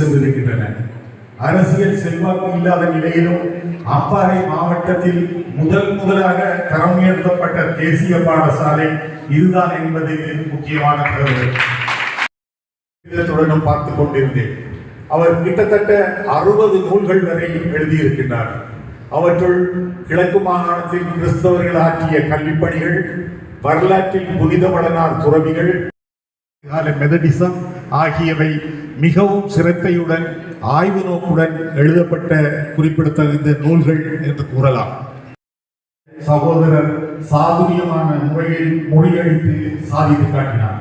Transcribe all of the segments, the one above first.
சென்றிருக்கின்றன. அரசியல் செல்வாக்கு இல்லாத நிலையிலும் அம்பாறை மாவட்டத்தில் முதல் முதலாக தரம் உயர்த்தப்பட்ட தேசிய பாடசாலை இதுதான் என்பது முக்கியமான தொடர்ந்து பார்த்துக் கொண்டிருந்தேன். அவர் கிட்டத்தட்ட அறுபது நூல்கள் வரை எழுதியிருக்கின்றார். அவற்றுள் கிழக்கு மாகாணத்தில் கிறிஸ்தவர்கள் ஆற்றிய கல்விப்பணிகள் வரலாற்றில் புனித வளனார் துறவிகள் மெதடிசம் ஆகியவை மிகவும் சிரத்தையுடன் ஆய்வு நோக்குடன் எழுதப்பட்ட குறிப்பிடத்தகுந்த நூல்கள் என்று கூறலாம். சகோதரர் சாதுரியமான முறையில் மொழியளித்து சாதித்து காட்டினார்.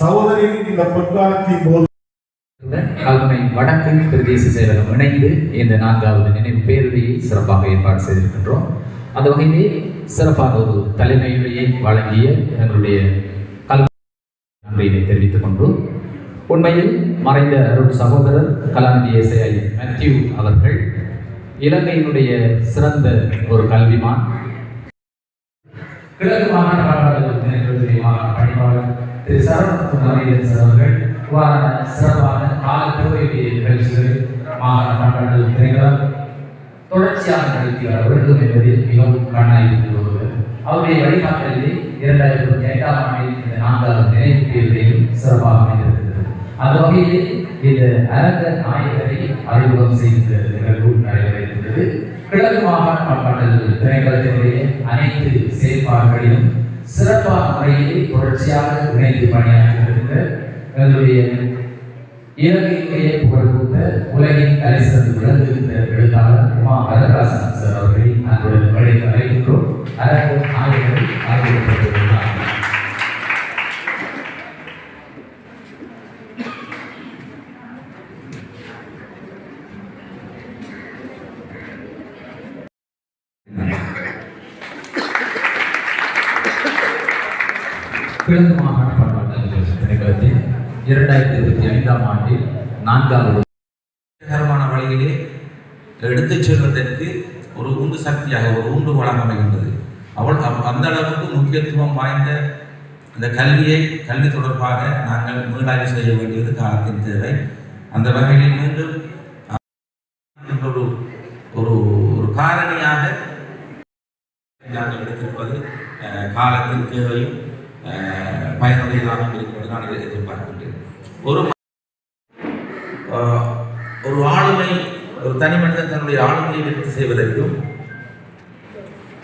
சகோதரின் இந்த பொற்காலத்தின் போது கல்முனை வடக்கு பிரதேச செயலகம் இணைந்து இந்த நான்காவது நினைவு பேரவையை சிறப்பாக ஏற்பாடு செய்திருக்கின்றோம். அந்த வகையிலே சிறப்பாக ஒரு தலைமையுரையை வழங்கிய எங்களுடைய கல்வி நன்றியினை தெரிவித்துக் கொண்டு உண்மையில் மறைந்த அருள் சகோதரர் கலாநிதி எஸ்ஐ மேத்யூ அவர்கள் இலங்கையினுடைய சிறந்த ஒரு கல்விமான். கிழக்கு மாகாண பாடலாளர் நினைவுறுத்தி மாகாண பணிப்பாளர் திரு அவர்கள் இவ்வாறான சிறப்பான கால தேவையுடைய நிகழ்ச்சிகளை மாகாண பாடலாளர் திரைகளம் தொடர்ச்சியாக நடத்தி வர வேண்டும் என்பதில் மிகவும் கண்ணாயிருக்கிறது அவருடைய வழிகாட்டலில் இரண்டாயிரத்தி இருபத்தி ஐந்தாம் ஆண்டில் இந்த நான்காவது நினைவு தேர்தலையும் சிறப்பாக அமைந்தது அந்த வகையிலே இந்த அரங்க நாயகரை அறிமுகம் செய்த நிகழ்வு நடைபெற இருந்தது கிழக்கு மாகாண மண்டல திரைப்படத்தினுடைய அனைத்து செயல்பாடுகளிலும் சிறப்பான முறையிலே தொடர்ச்சியாக இணைந்து பணியாற்றுகின்ற எங்களுடைய இலங்கையிலேயே புகழ்பூத்த உலகின் கலைசிறந்து விளங்குகின்ற எழுத்தாளர் உமா வரதராசன் சார் அவர்களை அன்புடன் வழி அழைக்கின்றோம். அரங்கு நாயகரை அறிமுகப்படுத்துகிறார் கிழக்கு மாகாண பன்னாட்டு திணைக்களத்தில் இரண்டாயிரத்தி இருபத்தி ஐந்தாம் ஆண்டில் நான்காவது வழியிலே எடுத்துச் செல்வதற்கு ஒரு உந்து சக்தியாக ஒரு ஊன்றுகோலாக அமைகின்றது. அவள் அந்த அளவுக்கு முக்கியத்துவம் வாய்ந்த இந்த கல்வியை கல்வி தொடர்பாக நாங்கள் மீளாய்வு செய்ய வேண்டியது காலத்தின் தேவை. அந்த வகையில் மீண்டும் ஒரு ஒரு ஒரு காரணியாக நாங்கள் எடுத்திருப்பது அஹ், காலத்தின் தேவையும் அஹ், இருக்கும் என்று நான் இதை எதிர்பார்க்கின்றேன் ஒரு ஆஹ் ஒரு ஆளுமை ஒரு தனி மனிதன் தன்னுடைய ஆளுமையை விருத்தி செய்வதற்கும்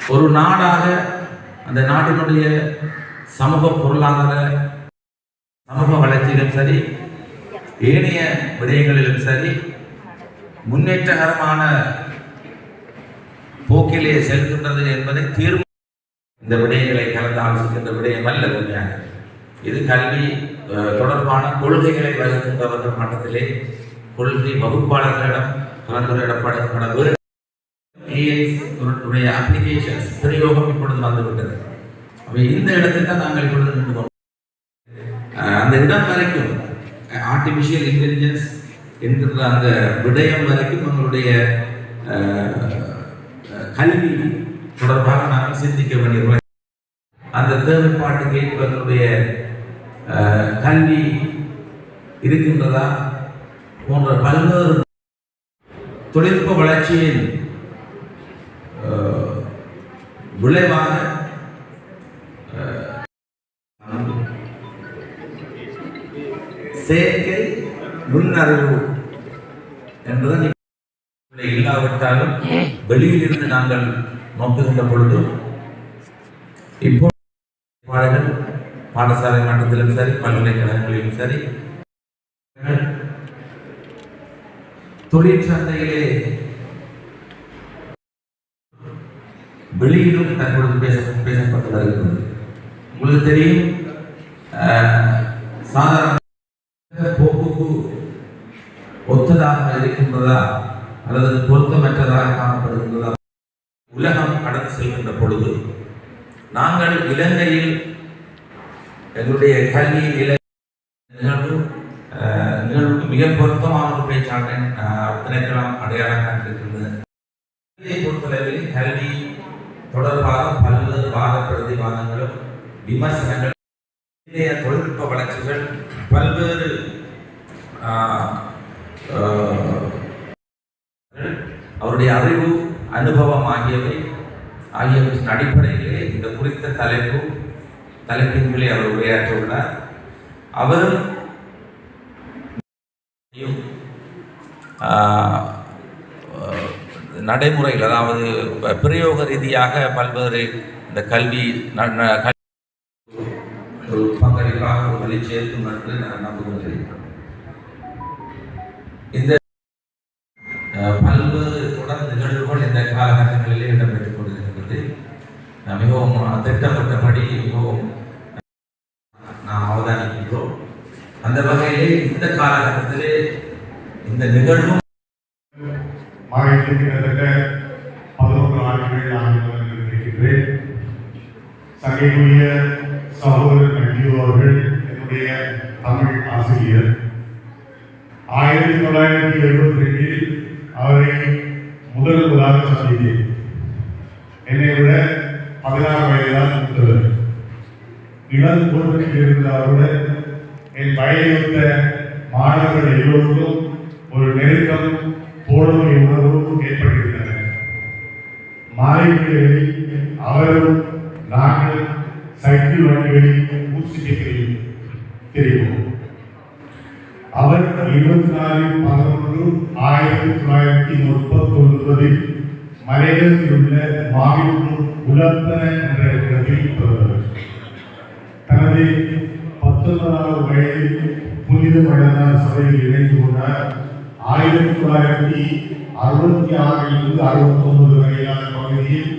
ஒரு நாடாக அந்த நாட்டினுடைய சமூக பொருளாதார சமூக வளர்ச்சியிலும் சரி ஏனைய விடயங்களிலும் சரி முன்னேற்றகரமான போக்கிலே செல்கின்றது என்பதை தீர்வு இந்த விடயங்களை கலந்து ஆலோசிக்கின்ற விடயம் அல்ல உண்மையாக இது கல்வி அஹ், தொடர்பான கொள்கைகளை வகுக்கின்றவர்கள் மட்டத்திலே கொள்கை வகுப்பாளர்களிடம் கலந்துரையாடப்பட வேண்டும் அப்ளிகேஷன்ஸ் பிரயோகம் இப்பொழுது வந்துவிட்டது அப்போ இந்த இடத்தில் தான் நாங்கள் இப்பொழுது நின்று கொண்டோம். அந்த இடம் வரைக்கும் ஆர்டிபிஷியல் இன்டெலிஜென்ஸ் என்கின்ற அந்த விடயம் வரைக்கும் உங்களுடைய கல்வி தொடர்பாக நாங்கள் சிந்திக்க வேண்டிய அந்த தேவைப்பாட்டுக்கு ஏற்பதனுடைய கல்வி இருக்கின்றதா போன்ற பல்வேறு தொழில்நுட்ப வளர்ச்சியின் விளைவாக செயற்கை நுண்ணறிவு என்றுதான் இல்லாவிட்டாலும் வெளியில் இருந்து நாங்கள் நோக்குகின்ற பொழுது இப்போ பாடசாலை மட்டத்திலும் சரி பல்கலைக்கழகங்களிலும் சரி. தொழில் சந்தையிலே வெளியிலும் தற்பொழுது பேச பேசப்பட்டு வருகிறது. உங்களுக்கு தெரியும் சாதாரண போக்குக்கு ஒத்ததாக இருக்கின்றதா அல்லது பொருத்தமற்றதாக காணப்படுகின்றதா? உலகம் கடந்து செல்கின்ற பொழுது நாங்கள் இலங்கையில் என்னுடைய கல்வி நிலை நிகழ்வு அஹ், நிகழ்வுக்கு மிக பொருத்தமான ஒரு பேச்சாளன் அஹ், அடையாளம் கண்டிருக்கிறது. கல்வியை பொறுத்தளவில் கல்வி தொடர்பாக பல்வேறு வாத பிரதிவாதங்களும் விமர்சனங்கள் இன்றைய தொழில்நுட்ப வளர்ச்சிகள் பல்வேறு ஆஹ், ஆஹ், அவருடைய அறிவு அனுபவம் ஆகியவை ஆகியவற்றின் அடிப்படையிலே இந்த குறித்த தலைப்பு தலைப்பின் மேலே அவர் உரையாற்றியுள்ளார் அவரும் நடைமுறையில் அதாவது பிரயோக ரீதியாக பல்வேறு இந்த கல்வி ஒரு பங்களிப்பாக உங்களை சேர்க்கும் என்று நான் நம்புகிறேன் இந்த பல்வேறு தொடர் நிகழ்வுகள் இந்த காலகட்டங்களிலே இடம்பெற்றுக் கொண்டிருக்கிறது மிகவும் திட்டமிட்டபடி மிகவும் நாம் அவதானிக்கின்றோம் அந்த வகையிலே இந்த காலகட்டத்திலே இந்த நிகழ்வும் கிட்டத்தட்ட பதினொன்று ஆண்டுகள் நான் இருக்கின்றேன் சங்கைக்குரிய சகோதரர் நன்றியோ அவர்கள் என்னுடைய தமிழ் ஆசிரியர். ஆயிரத்தி தொள்ளாயிரத்தி எழுபத்தி ரெண்டில் அவரை முதல் முதலாக சந்தித்தேன். என்னை விட பதினாறு வயதுதான் மூத்தவர். இளம் குடும்பத்தில் இருந்த அவருடன் என் வயதையொத்த மாணவர்கள் எல்லோருக்கும் ஒரு நெருக்கம் போடுமை உணர்வும் ஏற்பட்டிருந்தன. மாலை அவரும் நாங்கள் சைக்கிள் வண்டிகளில் ஊசிக்கு தெரியும் அவர் இருபத்தி நாலு பதினொன்று ஆயிரத்தி தொள்ளாயிரத்தி முப்பத்தி ஒன்பதில் மலையத்தில் உள்ள மாவிலும் உலப்பன என்ற இடத்தில் பிறந்தவர் தனது பத்தொன்பதாவது வயதில் புனித மடனார் சபையில் இணைந்து கொண்டார். ஆயிரத்தி தொள்ளாயிரத்தி அறுபத்தி ஆறிலிருந்து அறுபத்தி ஒன்பது வரையிலான பகுதியில்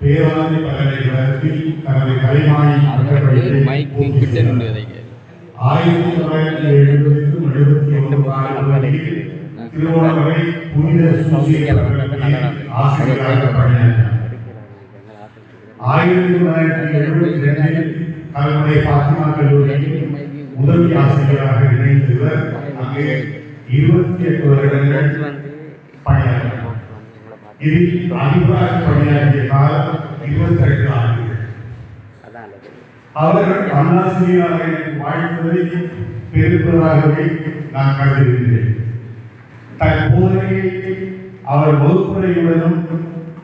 பேராண்மை பல்கலைக்கழகத்தில் தனது பூர்த்தி செய்தார். ஆயிரத்தி தொள்ளாயிரத்தி எழுபதுக்கும் எழுபத்தி ஒன்பது ஆண்டுகளில் திருவண்ணாமலை புனித ஆசிரியராக பணியாற்றினார். ஆயிரத்தி தொள்ளாயிரத்தி எழுபத்தி ரெண்டில் கல்முனை பாத்திமா கல்லூரியில் உதவி ஆசிரியராக இணைந்து இவர் அங்கே இருபத்தி எட்டு வருடங்கள் பணியாற்றினார். இதில் அதிபராக பணியாற்றிய காலம் இருபத்தி ரெண்டு ஆண்டுகள். அவர் அண்ணாசிரியராக வாழ்ந்ததை பெருப்பதாகவே நான் கருதுகின்றேன். தற்போதைய அவர் வகுப்பறையுடனும்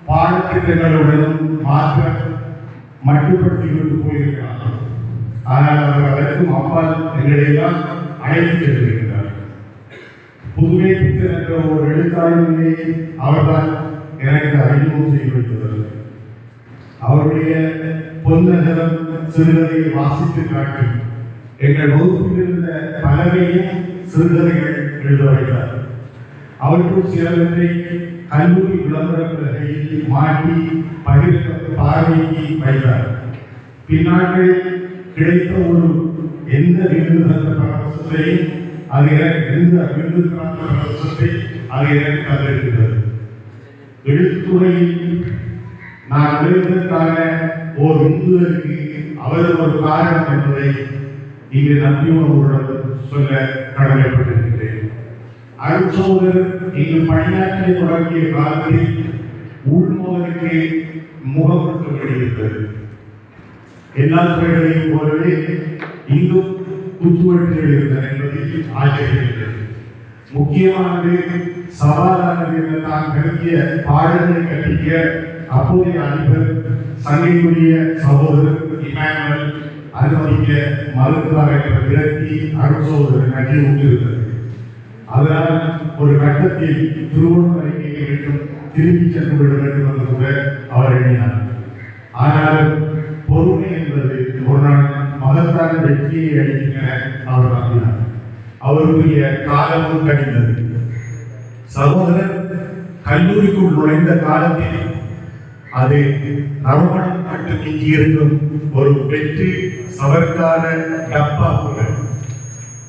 பாடத்திட்டங்களுடனும் மாற்ற மட்டுப்படுத்தி கொண்டு போயிருக்கிறார். ஆனால் அவர் அதற்கும் அப்பால் எங்களையெல்லாம் அழைத்து சென்றிருக்கிறார் புதுமை புத்தர் என்ற ஒரு எழுத்தாளர்களை அவர்தான் எனக்கு அறிமுகம் செய்து வைத்தவர் அவருடைய பொன்னகரம் சிறுகதையை வாசித்து காட்டி எங்கள் வகுப்பில் இருந்த பலரையும் சிறுகதைகள் எழுத வைத்தார் அவற்றுள் சிலவற்றை கல்லூரி விளம்பர பலகையில் மாட்டி பகிர்ந்த பார்வைக்கு வைத்தார் பின்னாட்களில் கிடைத்த ஒரு எந்த விருது தந்த பரவசத்தையும் அது எனக்கு எந்த விருது தந்த பரவசத்தை அது எனக்கு தந்திருக்கிறது. எழுத்துறையில் நான் எழுதுவதற்கான ஓர் உந்துதலுக்கு அவர் ஒரு காரணம் என்பதை இங்கு நம்பியுடன் சொல்ல கடமைப்பட்டிருக்கிறேன். அருட்சோதர் இங்கு பணியாற்றிய தொடங்கிய காலத்தில் உள்மோதலுக்கு முகம் எல்லா துறைகளையும் போலவே இங்கும் குத்துவெட்டுகள் இருந்தன என்பதில் ஆச்சரியமில்லை முக்கியமானது சவாலானது என்று நான் கருதிய பாடல்களை கற்பிக்க அப்போதைய அதிபர் சங்கைக்குரிய சகோதரர் இமானுவல் அனுமதிக்க மறுத்தார் என்ற விரக்தி அருட்சோதரர் நன்றி உண்டிருந்தது அதனால் ஒரு கட்டத்தில் திருவண்ணாமலைக்கு மீண்டும் திரும்பிச் சென்று விட வேண்டும் என்று கூட அவர் எண்ணினார். ஆனால் பொறுமை என்பது ஒரு நாள் மகத்தான வெற்றியை அளிக்கும் அவர் நம்பினார் அவருடைய காலமும் கடிந்தது சகோதரர் கல்லூரிக்குள் நுழைந்த காலத்தில் அது நறுமணம் மட்டும் இருக்கும் ஒரு வெற்றி சவர்க்கான டப்பா போல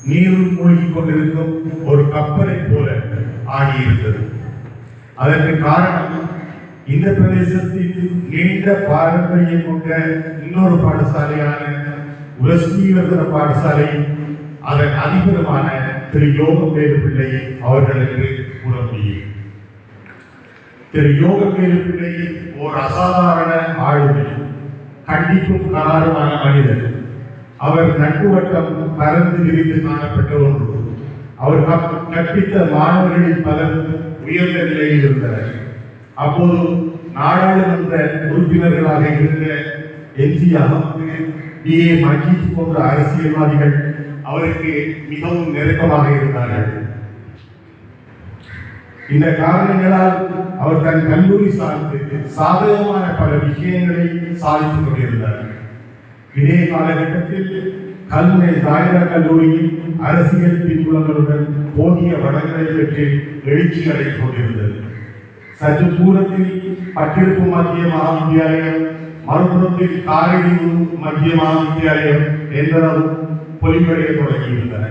நீரும் மூழ்கிக் கொண்டிருக்கும் ஒரு கப்பலை போல ஆகியிருந்தது. அதற்கு காரணம் இந்த பிரதேசத்தில் நீண்ட பாரம்பரியம் கொண்ட இன்னொரு பாடசாலையான உலஸ்மீவர்தன பாடசாலை அதன் அதிபருமான திரு யோகமேலு பிள்ளையை அவர்கள் என்று கூற முடியும். திரு யோகமேலு பிள்ளை ஓர் அசாதாரண ஆளுமை கண்டிப்பும் கராருமான மனிதர். அவர் நட்பு வட்டம் பறந்து விரிந்து காணப்பட்ட ஒன்று. அவர் கற்பித்த மாணவர்களில் பலர் உயர்ந்த நிலையில் இருந்தனர். அப்போது நாடாளுமன்ற உறுப்பினர்களாக இருந்த M G Ahamed T. A. Majeed போன்ற அரசியல்வாதிகள் அவருக்கு மிகவும் நெருக்கமாக இருந்தார்கள். இந்த காரணங்களால் அவர் தன் கல்லூரி சார்ந்து சாதகமான பல விஷயங்களை சாதித்துக் கொண்டிருந்தார். இதே காலகட்டத்தில் கல்முனை சாயிரா கல்லூரியில் அரசியல் பின்புலங்களுடன் போதிய வளங்களை பெற்று எழுச்சி அடைந்து கொண்டிருந்தது. சற்று தூரத்தில் பட்டிருப்பு மத்திய மகாவித்யாலயம் மறுபுறத்தில் காரடி மத்திய மகாவித்யாலயம் என்பதும் பொலிவடைய தொடங்கியிருந்தன.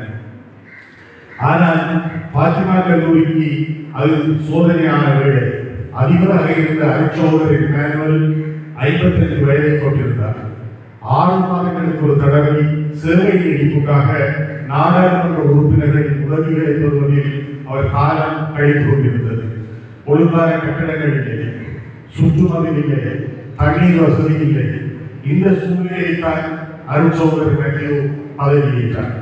ஆனால் பாத்திமா கல்லூரிக்கு அது சோதனையான வேலை அதிபராக இருந்த அரிச்சோதரின் மேனுவல் ஐம்பத்தஞ்சு வயதை கொண்டிருந்தார் ஆறு மாதங்களுக்கு ஒரு தடவை சேவை நீடிப்புக்காக நாடாளுமன்ற உறுப்பினர்களின் உதவிகளை பெறுவதில் அவர் காலம் கழித்து கொண்டிருந்தது. ஒழுங்கான கட்டடங்கள் இல்லை. சுற்றுமதில் இல்லை. தண்ணீர் வசதி இல்லை. இந்த சூழ்நிலையைத்தான் தான் அருட்சோதரர் மேத்யூ பதவியேற்றார்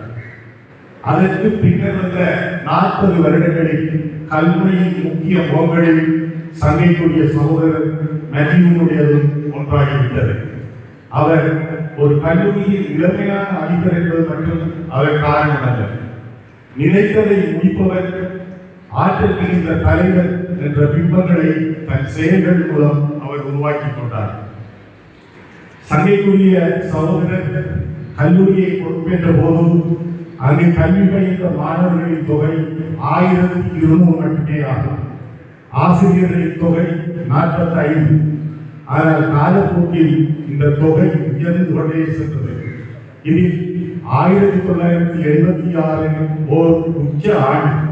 அதற்கு பின்னர் வந்த நாற்பது வருடங்களில் கல்முனையின் முக்கிய முகங்களில் சங்கைக்குரிய சகோதரர் நதியினுடையதும் ஒன்றாகிவிட்டது. அவர் ஒரு கல்லூரியில் இளமையான அதிபர் என்பது மட்டும் அவர் காரணம் அல்ல நினைத்ததை முடிப்பவர் ஆற்றல் மிகுந்த தலைவர் என்ற பிம்பங்களை தன் செயல்கள் மூலம் அவர் உருவாக்கி கொண்டார். சங்கைக்குரிய சகோதரர் கல்லூரியை பொறுப்பேற்ற போதும் அங்கு கல்வி பயின்ற மாணவர்களின் தொகை ஆயிரத்தி இருநூறு மட்டுமே ஆகும். ஆசிரியர்களின் தொகை நாற்பத்தி ஐந்து ஆனால் காலப்போக்கில் இந்த தொகை உயர்ந்து கொண்டே சென்றது. இதில் ஆயிரத்தி தொள்ளாயிரத்தி எழுபத்தி ஆறு ஓர் உச்ச ஆண்டு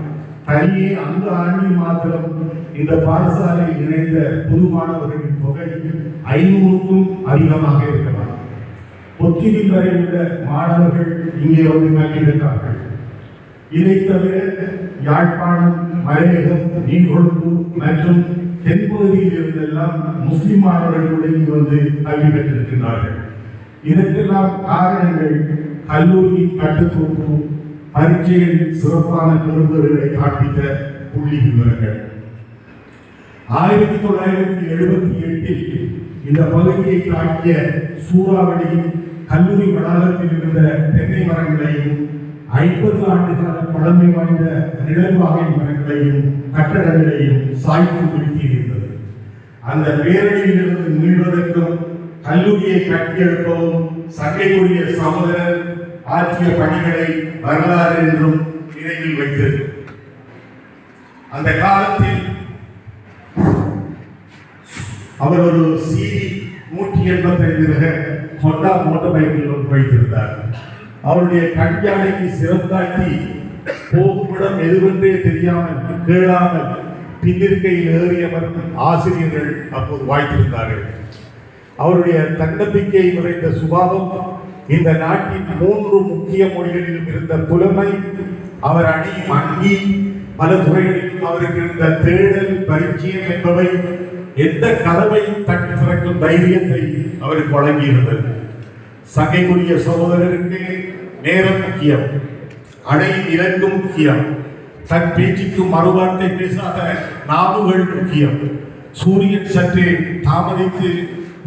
தனியே அந்த ஆண்டில் மாத்திரம் இந்த பாடசாலையில் இணைந்த புது மாணவர்களின் தொகை ஐநூறுக்கும் அதிகமாக இருக்கலாம். பொத்திவில் வரை உள்ள மாணவர்கள் இங்கே வந்து கல்வியிருக்கிறார்கள் இதை தவிர யாழ்ப்பாணம் மலையகம் நீர்கொழும்பு மற்றும் தென்பகுதியில் இருந்தெல்லாம் முஸ்லிம் மாணவர்களுடன் இங்கு வந்து கல்வி பெற்றிருக்கின்றார்கள். இதற்கெல்லாம் காரணங்கள் கல்லூரி கட்டுக்கோப்பு பரீட்சைகளில் சிறப்பான பெறுபவர்களை காண்பித்த புள்ளி விவரங்கள். ஆயிரத்தி தொள்ளாயிரத்தி எழுபத்தி எட்டில் இந்த பகுதியை தாக்கிய சூறாவளியில் கல்லூரி வளாகத்தில் இருந்த தென்னை மரங்களையும் ஐம்பது ஆண்டுகால பழமை வாய்ந்த நிழல்வாகை மரங்களையும் கட்டடங்களையும் சாய்த்து வீழ்த்தியிருந்தது. அந்த பேரணியிலிருந்து மீள்வதற்கும் கல்லூரியை கட்டியெழுப்பவும் சங்கைக்குரிய சகோதரர் ஆற்றிய பணிகளை வரலாறு என்றும் நினைவில் வைத்தது. அந்த காலத்தில் அவர் ஒரு சிடி நூற்றி எண்பத்தி ஐந்து ரக ஹொண்டா மோட்டர் பைக்கில் ஒன்று வைத்திருந்தார். அவருடைய கண்யானைக்கு சிறந்தாக்கி போகுமிடம் எதுவென்றே தெரியாமல் கேளாமல் பின்னிருக்கையில் ஏறியவர் ஆசிரியர்கள் அப்போது வாய்த்திருந்தார்கள். அவருடைய தன்னம்பிக்கை நிறைந்த சுபாவம் இந்த நாட்டின் மூன்று முக்கிய மொழிகளிலும் இருந்த புலமை அவர் அணியும் அங்கி பல துறைகளிலும் அவருக்கு இருந்த தேடல் பரிச்சயம் என்பவை எந்த கதவையும் தட்டி திறக்கும் தைரியத்தை அவருக்கு வழங்கியிருந்தது. சங்கைக்குரிய சகோதரருக்கு நேரம் முக்கியம் அடையின் இலக்கும் முக்கியம் தன் பேச்சுக்கு மறுவார்த்தை பேசாத நாவுகள் முக்கியம். சூரியன் சற்று தாமதித்து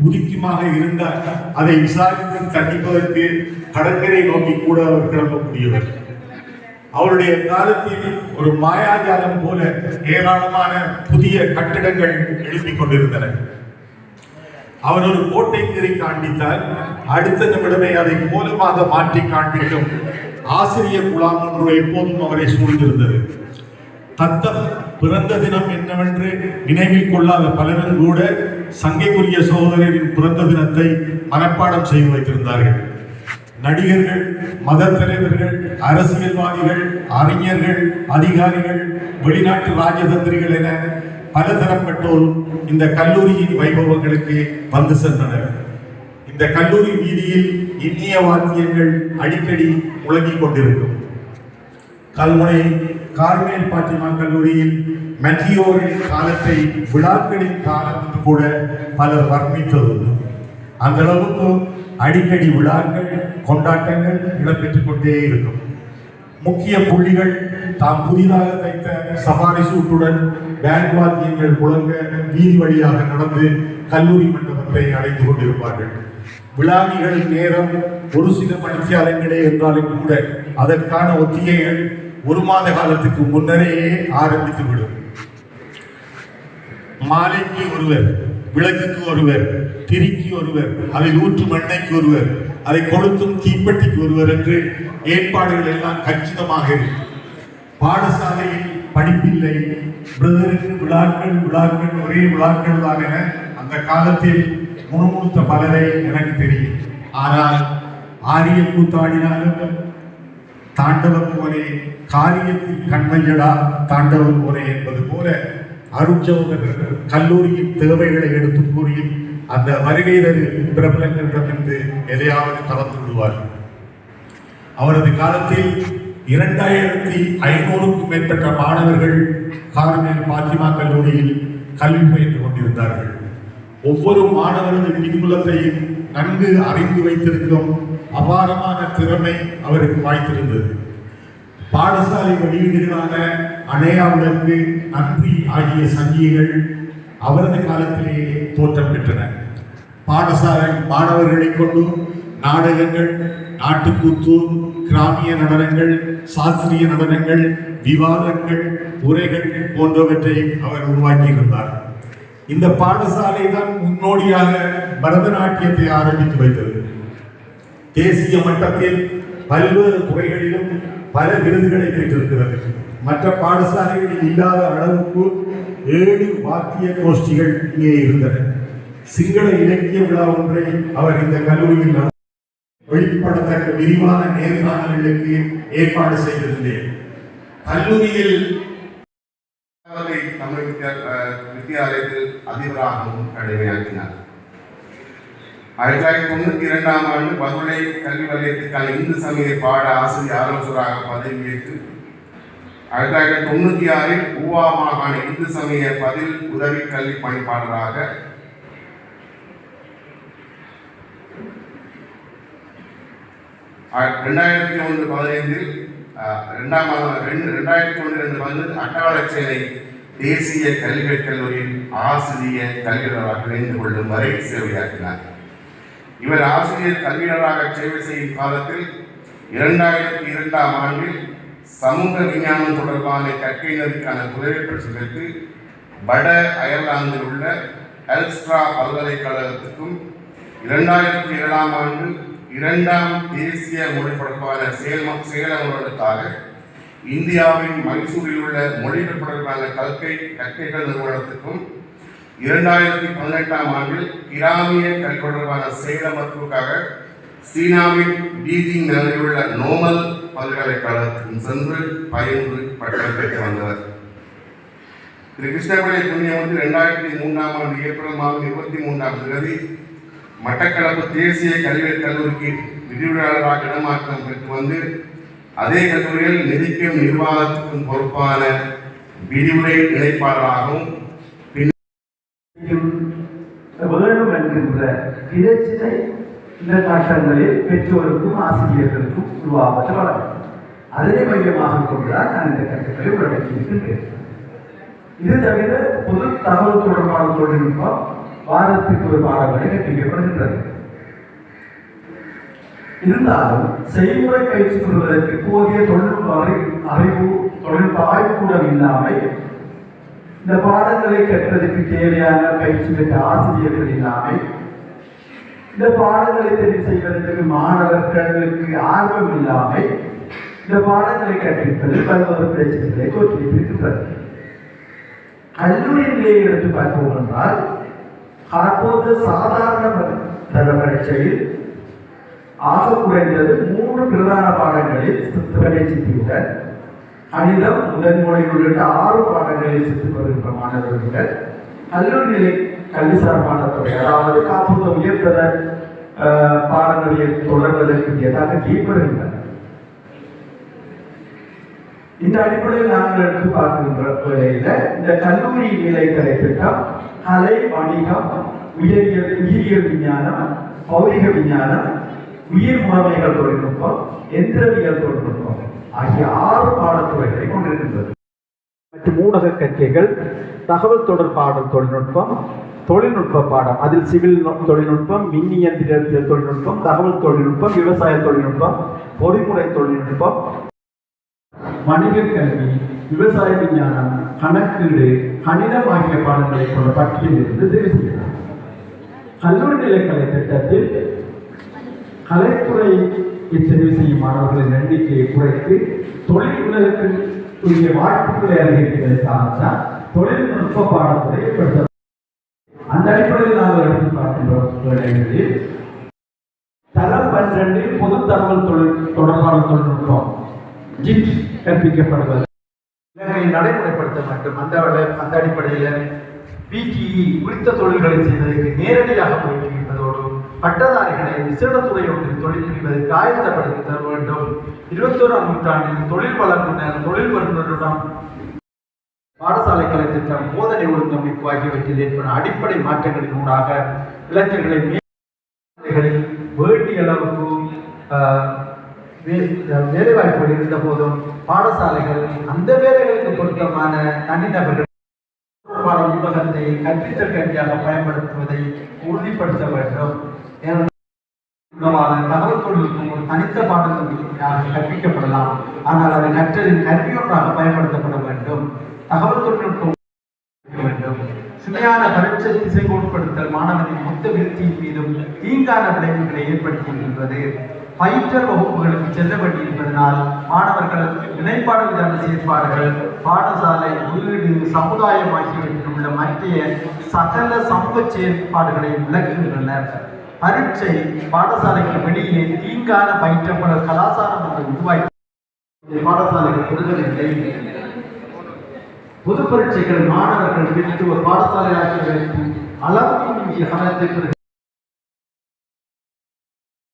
உதிக்குமாக இருந்தால் அதை விசாரித்து கண்டிப்பதற்கு கடற்கரை நோக்கி கூட அவர் கிளம்பக்கூடியவர். அவருடைய காலத்தில் ஒரு மாயாஜாலம் போல ஏராளமான புதிய கட்டிடங்கள் எழுப்பிக் கொண்டிருந்தன. அவர் ஒரு கோட்டை கீரை காண்பித்தால் அடுத்த நிமிடமே அதை மூலமாக மாற்றி காண்பிக்கும் ஆசிரிய குழாம் ஒன்று எப்போதும் அவரை சூழ்ந்திருந்தது. தத்தம் பிறந்த தினம் என்னவென்று நினைவில் கொள்ளாத பலரும் கூட சங்கைக்குரிய சகோதரரின் பிறந்த தினத்தை மனப்பாடம் செய்து வைத்திருந்தார்கள். நடிகர்கள் மத தலைவர்கள் அரசியல்வாதிகள் அறிஞர்கள் அதிகாரிகள் வெளிநாட்டு ராஜதந்திரிகள் என பலதரப்பட்டோரும் இந்த கல்லூரியின் வைபவங்களுக்கு வந்து சென்றனர். இந்த கல்லூரி வீதியில் இனிய வாத்தியங்கள் அடிக்கடி முழங்கிக் கொண்டிருக்கும். கல்முனை கார்மேல் பாத்திமா கல்லூரியில் மெட்டியோரின் காலத்தை விழாக்களின் காலம் என்று கூட பலர் வர்ணித்தது அந்த அளவுக்கு அடிக்கடி விழாக்கள் கொண்டாட்டங்கள் இடம்பெற்றுக் கொண்டே இருக்கும். முக்கிய புள்ளிகள் தாம் புதிதாக தைத்த சஃபாரி சூட்டுடன் பேண்ட் வாத்தியங்கள் முழங்க வீதி வழியாக நடந்து கல்லூரி மண்டபத்தை அடைந்து கொண்டிருப்பார்கள். விழாவிகளின் நேரம் ஒரு சில மணித்தியாலங்களே என்றாலும் கூட அதற்கான ஒத்திகைகள் ஒரு மாத காலத்துக்கு முன்னரே ஆரம்பித்து விடும். மாலைக்கு ஒருவர் விளக்குக்கு ஒருவர் திரிக்கு ஒருவர் அதை ஊற்றும் எண்ணெய்க்கு ஒருவர் அதை கொளுத்தும் தீப்பெட்டிக்கு ஒருவர் என்று ஏற்பாடுகள் எல்லாம் கச்சிதமாக இருக்கும் பாடசாலையில் படிப்பில்லை. பிரதருக்கு விழாக்கள் விழாக்கள் ஒரே விழாக்கள் தான் என அந்த காலத்தில் முணுமுணுத்த பலரை எனக்கு தெரியும். ஆனால் ஆரிய கூத்தாடினாலும் தாண்டவம் போலே காரியத்தில் கண்மையடா தாண்டவம் போலே என்பது போல அருட்சோதர் கல்லூரியின் தேவைகளை எடுத்து கூறி அந்த வருகை தரு பிரபலங்களிடமிருந்து எதையாவது கலந்து விடுவார் அவரது காலத்தில் இரண்டாயிரத்தி ஐநூறுக்கும் மேற்பட்ட மாணவர்கள் கார்மேல் பாத்திமா கல்லூரியில் கல்வி பயின்று கொண்டிருந்தார்கள். ஒவ்வொரு மாணவரது விதிமுலத்தையும் நன்கு அறிந்து வைத்திருக்கும் அபாரமான திறமை அவருக்கு வாய்த்திருந்தது. பாடசாலை வெளியீடுகளான அணையாவிற்கு நன்றி ஆகிய சங்கிகள் அவரது காலத்திலேயே தோற்றம் பெற்றன. பாடசாலை மாணவர்களை கொண்டு நாடகங்கள் நாட்டுக்கூத்து கிராமிய நடனங்கள் சாஸ்திரிய நடனங்கள் விவாதங்கள் உரைகள் போன்றவற்றை அவர் உருவாக்கியிருந்தார். இந்த பாடசாலை தான் முன்னோடியாக பரதநாட்டியத்தை ஆரம்பித்து வைத்தது. தேசிய மட்டத்தில் பல்வேறு துறைகளிலும் பல விருதுகளை பெற்றிருக்கிறது. மற்ற பாடசாலைகளில் இல்லாத அளவுக்கு ஏழு வாத்திய கோஷ்டிகள் இங்கே இருந்தன. சிங்கள இலக்கிய விழா ஒன்றை அவர் இந்த கல்லூரியில் நடத்தி வெளிப்படத்தக்க விரிவான நேர்காணல்களுக்கு ஏற்பாடு செய்திருந்தேன். கல்லூரியில் அவரை தமிழ் வித்தியாலயத்தில் அதிபராகவும் கடமையாக்கினார் ஆயிரத்தி தொள்ளாயிரத்தி தொண்ணூத்தி இரண்டாம் ஆண்டு பதுளை கல்வி வலயத்திற்கான இந்து சமய பாட ஆசிரியர் ஆலோசகராக பதவியேற்று ஆயிரத்தி தொள்ளாயிரத்தி தொண்ணூத்தி ஆறில் ஊவா மாகாண இந்து சமய பதில் உதவி கல்வி பணிப்பாளராக ரெண்டாயிரத்தி ஒன்று பதினைந்தில் ரெண்டாம் மாதம் ரெண்டு ரெண்டாயிரத்தி ஒன்று ரெண்டு வந்து அட்டாளச்சேனை தேசிய கல்வி கல்லூரியின் ஆசிரிய கல்வியாளராக இணைந்து கொள்ளும் வரை சேவையாற்றினார். இவர் ஆசிரியர் கல்வியாளராக சேவை செய்யும் காலத்தில் இரண்டாயிரத்தி இரண்டாம் ஆண்டில் சமூக விஞ்ஞானம் தொடர்பான கற்கையினருக்கான புலவை பரிசுகளுக்கு வட அயர்லாந்தில் உள்ள அல்ஸ்ட்ரா பல்கலைக்கழகத்துக்கும் இரண்டாயிரத்தி ஏழாம் ஆண்டு இரண்டாம் தேசிய மொழி தொடர்பான செயல்ம செயலமர்களுக்காக இந்தியாவின் மைசூரில் உள்ள மொழிகள் தொடர்பான கல்கை கற்கைகள் நிறுவனத்துக்கும் இரண்டாயிரத்தி பதினெட்டாம் ஆண்டில் இராமிய கல் தொடர்பான மருத்துவக்காக சீனாவின் பீஜிங் நகரில் உள்ள நோமல் பல்கலைக்கழகத்துக்கும் சென்று பயின்று பட்டம் பெற்று வந்தவர். திரு. கிருஷ்ணபிள்ளை வந்து ரெண்டாயிரத்தி மூன்றாம் ஆண்டு ஏப்ரல் மாதம் இருபத்தி மூன்றாம் தேதி மட்டக்களப்பு தேசிய கல்வி கல்லூரிக்கு விரிவுரையாளராக இடமாற்றம் பெற்று வந்து அதே கல்லூரியில் நிதிக்கும் நிர்வாகத்துக்கும் பொறுப்பான விரிவுரை இணைப்பாளராகவும் கிடைக்கும் வேணும் என்கின்ற பிரச்சனை இந்த கட்டங்களில் பெற்றோருக்கும் ஆசிரியர்களுக்கும் உருவாவது வளரும் அதனை மையமாக கொண்டுதான் நான் இந்த கருத்துக்களை உள்ளடக்கியிருக்கின்றேன் இது தவிர பொது தகவல் தொடர்பான தொழில்நுட்பம் வாரத்துக்கு ஒரு பாடங்களை கற்பிக்கப்படுகின்றது இருந்தாலும் செய்முறை பயிற்சி பெறுவதற்கு போதிய தொழில்நுட்ப அறிவு தொழில்நுட்ப ஆய்வு ஆய்வுக்கூடம் இல்லாமல் இந்த பாடங்களை கற்பதற்கு தேவையான பயிற்சி பெற்ற ஆசிரியர்கள் இல்லாமல் இந்த பாடங்களை தெரிவு செய்வதற்கு மாணவர்களுக்கு ஆர்வம் இல்லாமல் இந்த பாடங்களை கற்பிப்பது பல்வேறு பிரச்சனைகளை தோற்றுவித்திருக்கின்றது. கல்லூரி நிலையை எடுத்து பார்ப்போம் என்றால் அப்போது சாதாரண தர பரீட்சையில் ஆக குறைந்தது மூன்று பிரதான பாடங்களில் சித்திரனை சித்தியுடன் கணிதம் முதன்மொழி உள்ளிட்ட ஆறு பாடங்களில் சென்று வருகின்ற மாணவர்கள். கல்லூரி நிலை கல்விசார் பாடத்துறை அதாவது காப்புத்த உயர்தர பாடங்களில் தொடர்வதற்கு ஏதாவது கீழ்ப்படுகின்றன இந்த அடிப்படையில் நாங்கள் எடுத்து பார்க்கின்ற வேளையில இந்த கல்லூரி நிலை திட்டம் கலை வணிகம் உயிரியல் உயிரியல் விஞ்ஞானம் பௌதிக விஞ்ஞானம் உயிர் முறைமைகள் தொழில்நுட்பம் எந்திரவியல் தொழில்நுட்பம். ஆகிய ஆறு பாடத்துறைகளை கொண்டிருக்கின்றது மற்றும் ஊடக கட்சிகள் தகவல் தொடர்பாடல் தொழில்நுட்பம் தொழில்நுட்ப பாடம் அதில் சிவில் தொழில்நுட்பம் மின்னியந்திரவியல் தொழில்நுட்பம் தகவல் தொழில்நுட்பம் விவசாய தொழில்நுட்பம் பொறிமுறை தொழில்நுட்பம் வணிக கல்வி விவசாய விஞ்ஞானம் கணக்கீடு கணிதம் ஆகிய பாடங்களை கொண்ட பட்டியலிருந்து தெரிவு செய்யலாம். கல்லூரி நிலைக்கலை திட்டத்தில் கலைத்துறை தெரிவு செய்யும் மாணவர்களின் எண்ணிக்கையை குறைத்து தொழில் உலகத்திற்குரிய உரிய வாய்ப்புகளை அதிகரிப்பதற்காகத்தான் தொழில்நுட்ப பாடத்தை ஏற்படுத்த அந்த அடிப்படையில் நாங்கள் எடுத்து பார்க்கின்ற தரம் பன்னிரண்டில் பொது தகவல் தொழில் தொடர்பான தொழில்நுட்பம் ஜிட் கற்பிக்கப்படுவது. இலங்கையில் நடைமுறைப்படுத்த வேண்டும். அந்த அந்த அடிப்படையில் பிடிஇ குறித்த தொழில்களை செய்வதற்கு நேரடியாக பயிற்றுவிப்பதோடு பட்டதாரிகளை விசேடத்துறை ஒன்றில் தொழில் புரிவதற்கு தர வேண்டும். இருபத்தோராம் நூற்றாண்டில் தொழில் வளர்ப்புனர் தொழில் வல்லுநருடன் பாடசாலை கலை திட்டம் போதனை ஒழுங்கமைப்பு ஆகியவற்றில் ஏற்படும் அடிப்படை மாற்றங்களின் ஊடாக இளைஞர்களை மேல்நிலைகளில் வேண்டிய அளவுக்கு ஆஹ், வேலைவாய்ப்புகள் இருந்த போதும் பாடசாலைகள் அந்த வேலைகளுக்கு பொருத்தமான தனிநபர்கள் பாட ஊடகத்தை கற்பித்தல் கல்வியாக பயன்படுத்துவதை உறுதிப்படுத்த வேண்டும். தகவல் தொழில்நுட்பம் ஒரு தனித்த பாடத்திற்காக கற்பிக்கப்படலாம். ஆனால் அது கற்றலின் கல்வியொன்றாக பயன்படுத்தப்பட வேண்டும். தகவல் தொழில்நுட்பம் வேண்டும். சுமையான பரீட்சை திசை உட்படுத்தல் மாணவனின் மொத்த விருத்தியின் மீதும் தீங்கான விளைவுகளை ஏற்படுத்தியிருக்கின்றது பயிற்றல் வகுப்புகளுக்கு செல்ல வேண்டியிருப்பதனால் மாணவர்கள் இணைப்பாடு விதான செயற்பாடுகள் பாடசாலை வீடு சமுதாயம் ஆகியவற்றில் உள்ள மத்திய சகல சமூக செயற்பாடுகளை விளக்குகின்றனர். பரீட்சை பாடசாலைக்கு வெளியே தீங்கான பயிற்றப்படல் கலாச்சாரம் என்று உருவாக்கி பாடசாலைகள் கொடுக்கவில்லை பொது பரீட்சைகள் மாணவர்கள் ஒரு பாடசாலை ஆகியவற்றில் அளவுக்கு மிஞ்சிய